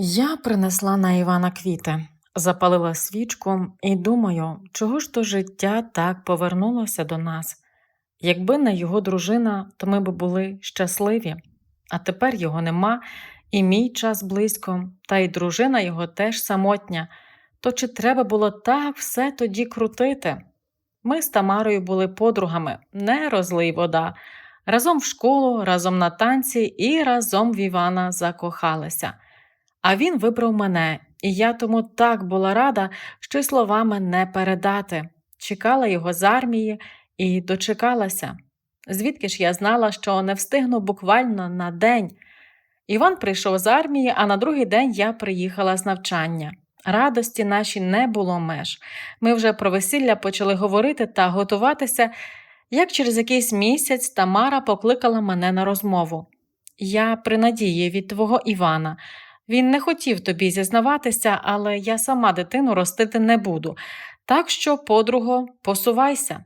Я принесла на Івана квіти, запалила свічку і думаю, чого ж то життя так повернулося до нас. Якби не його дружина, то ми б були щасливі, а тепер його нема, і мій час близько, та й дружина його теж самотня. То чи треба було так все тоді крутити? Ми з Тамарою були подругами, не розлий вода. Разом в школу, разом на танці і разом в Івана закохалися. А він вибрав мене, і я тому так була рада, що й словами не передати. Чекала його з армії і дочекалася. Звідки ж я знала, що не встигну буквально на день. Іван прийшов з армії, а на другий день я приїхала з навчання. Радості наші не було меж. Ми вже про весілля почали говорити та готуватися, як через якийсь місяць Тамара покликала мене на розмову. Я при надії від твого Івана. Він не хотів тобі зізнаватися, але я сама дитину ростити не буду. Так що, подруго, посувайся.